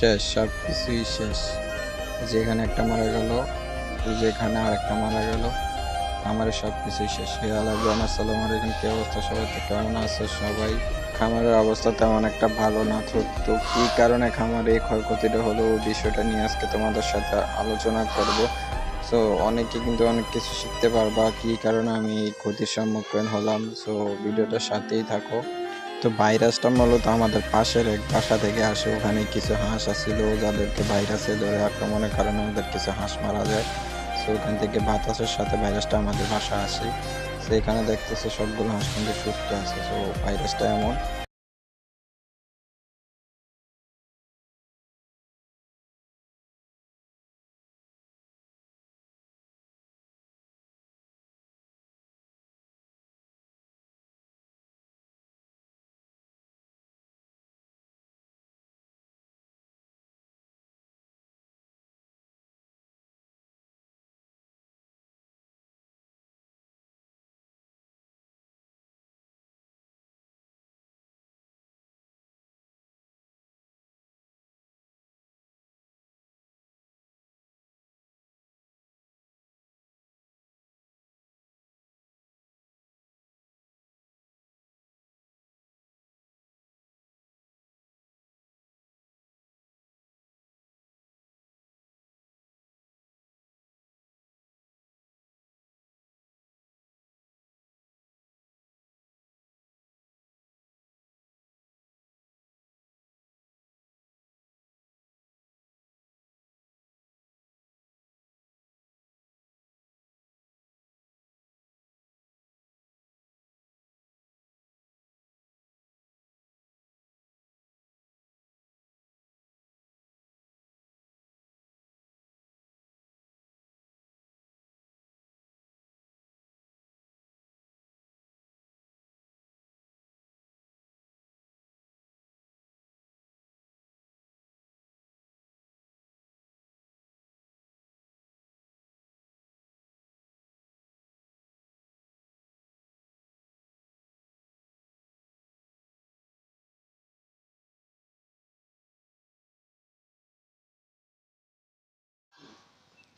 শেষ সব কিছুই শেষ। যেখানে একটা মারা গেল, যেখানে আর একটা মারা গেল আমার সব কিছুই শেষ। হয়ে হে আল্লাহ আসসালামু আলাইকুম। কি অবস্থা সবাই? তো কেমন আছো সবাই? খামারের অবস্থা তেমন একটা ভালো না। তো তো কী কারণে খামারে এই ক্ষয়ক্ষতিটা হলো বিষয়টা নিয়ে আজকে তোমাদের সাথে আলোচনা করব। সো অনেকে কিন্তু অনেক কিছু শিখতে পারবা, কী কারণে আমি এই ক্ষতির সম্মুখীন হলাম। সো ভিডিওটার সাথেই থাকো। তো ভাইরাসটা মূলত আমাদের পাশের এক বাসা থেকে আসে। ওখানে কিছু হাঁস আসছিল যাদেরকে ভাইরাসে ধরে আক্রমণের কারণে আমাদের কিছু হাঁস মারা যায়। সো ওখান থেকে বাতাসের সাথে ভাইরাসটা আমাদের বাসা আসে। সেখানে দেখতেছে সবগুলো হাঁস কিন্তু সুস্থ আছে। সো ভাইরাসটা এমন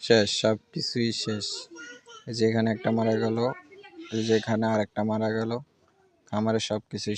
শেষ, সব কিছুই শেষ। যেখানে একটা মারা গেল যেখানে আর একটা মারা গেল। খামারে সব কিছুই